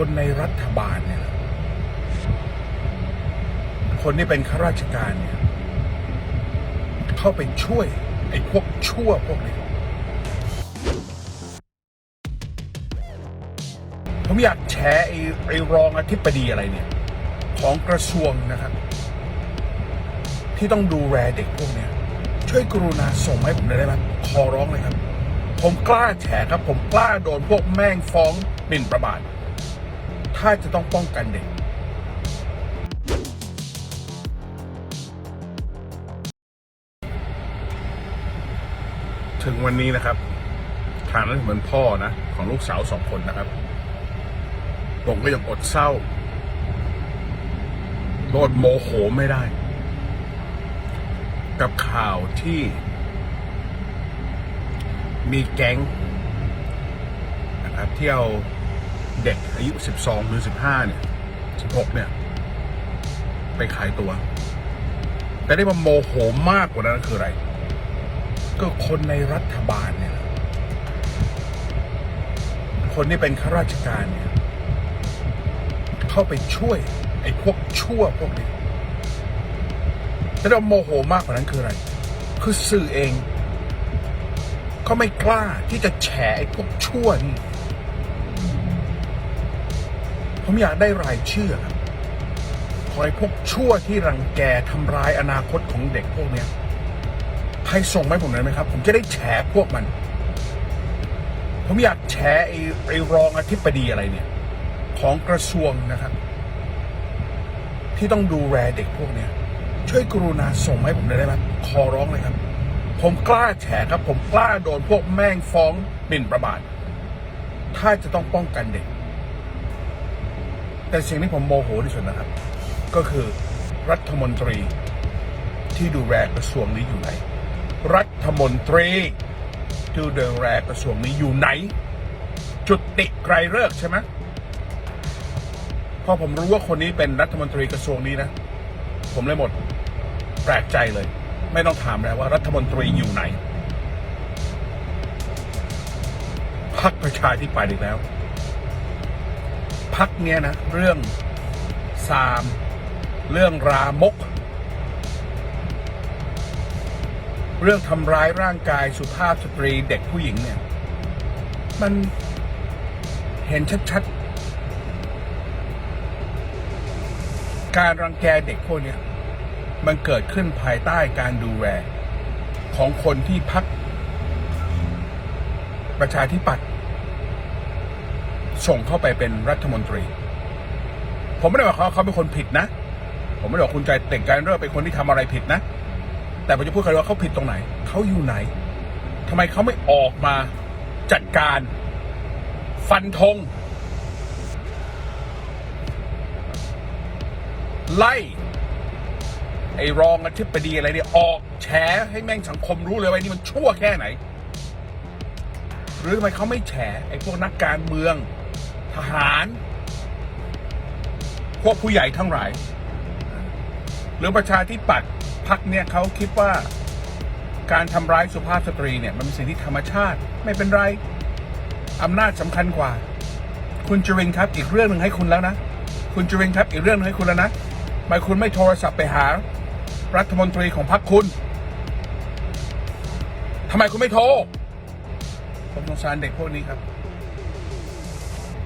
คนในรัฐบาลเนี่ย คนที่เป็นข้าราชการเนี่ย เข้าไปช่วย ไอ้พวกชั่วพวกนี้ ผมอยากแชร์ไอ้ไอ้รองอธิบดีอะไรเนี่ย ของกระทรวงนะครับ ที่ต้องดูแลเด็กพวกเนี้ย ช่วยกรุณาส่งให้ผมได้ไหมขอร้องเลยครับ ผมกล้าแฉครับ ผมกล้าโดนพวกแม่งฟ้องหมิ่นประมาท ถ้าจะต้องป้องกันเด็กถึงวันนี้นะครับฐานะเหมือนพ่อนะ ของลูกสาวสองคนนะครับผมก็ยังอดเศร้าโดโมโหไม่ได้ กับข่าวที่ มีแก๊งนะครับที่เอา เด็กอายุ 12 หรือ 15 เนี่ย 16 เนี่ย ไปขายตัว แต่ได้มาโมโหมากกว่านั้นคืออะไร ก็คนในรัฐบาลเนี่ย คนที่เป็นข้าราชการเนี่ย เข้าไปช่วย ไอ้พวกชั่วพวกนี้แต่เราโมโหมากกว่านั้นคืออะไร คือสื่อเองเขาไม่กล้าที่จะแฉไอ้พวกชั่วนี่ ผมอยากได้รายชื่อครับขอไอ้พวกชั่วที่รังแกทำร้ายอนาคตของเด็กพวกเนี้ยใครส่งมาให้ผมหน่อยไหมครับ ผมจะได้แฉพวกมัน ผมอยากแฉไอ้ไอ้รองอธิบดีอะไรเนี่ย ของกระทรวงนะครับ ที่ต้องดูแลเด็กพวกเนี้ยช่วยกรุณาส่งมาให้ผมหน่อยได้ไหมขอร้องเลยครับ ผมกล้าแฉครับ ผมกล้าโดนพวกแม่งฟ้องหมิ่นประมาทถ้าจะต้องป้องกันเด็ก แต่สิ่งที่ผมโมโหที่สุดนะครับ ก็คือรัฐมนตรีที่ดูแลกระทรวงนี้อยู่ไหน รัฐมนตรีที่ดูแลกระทรวงนี้อยู่ไหน จุดติไกรเลิกใช่ไหมพอผมรู้ว่าคนนี้เป็นรัฐมนตรีกระทรวงนี้นะ ผมเลยหมดแปลกใจเลย ไม่ต้องถามแล้วว่ารัฐมนตรีอยู่ไหนพักประชาธิปัตย์อีกแล้ว พักเนี้ยนะเรื่องซาม เรื่องรามก เรื่องทำร้ายร่างกายสุภาพสตรีเด็กผู้หญิงเนี่ย มันเห็นชัดๆ การรังแกเด็กพวกเนี้ยมันเกิดขึ้นภายใต้การดูแลของคนที่พักประชาธิปัตย์ ส่งเข้าไปเป็นรัฐมนตรี ผมไม่ได้บอกเขาเขาเป็นคนผิดนะ ผมไม่ได้บอกคุณใจเต่งการเริ่มเป็นคนที่ทำอะไรผิดนะ แต่ผมจะพูดกันว่าเขาผิดตรงไหน เขาอยู่ไหนทำไมเขาไม่ออกมาจัดการ ฟันธงไล่ ไอ้รองอธิบดีอะไรเนี่ยออกแฉให้แม่งสังคมรู้เลยว่านี่มันชั่วแค่ไหน หรือทำไมเขาไม่แฉไอ้พวกนักการเมือง ทหารพวกผู้ใหญ่ทั้งหลาย หรือประชาธิปัตย์พักเนี่ยเขาคิดว่าการทำร้ายสุภาพสตรีเนี่ยมันเป็นสิ่งที่ธรรมชาติ ไม่เป็นไรอำนาจสำคัญกว่า คุณจรินครับ อีกเรื่องหนึ่งให้คุณแล้วนะ คุณจรินครับ อีกเรื่องหนึงให้คุณแล้วนะทำไมคุณไม่โทรศัพท์ไปหา รัฐมนตรีของพรรคคุณทำไมคุณไม่โทรผมสงสารเด็กพวกนี้ครับ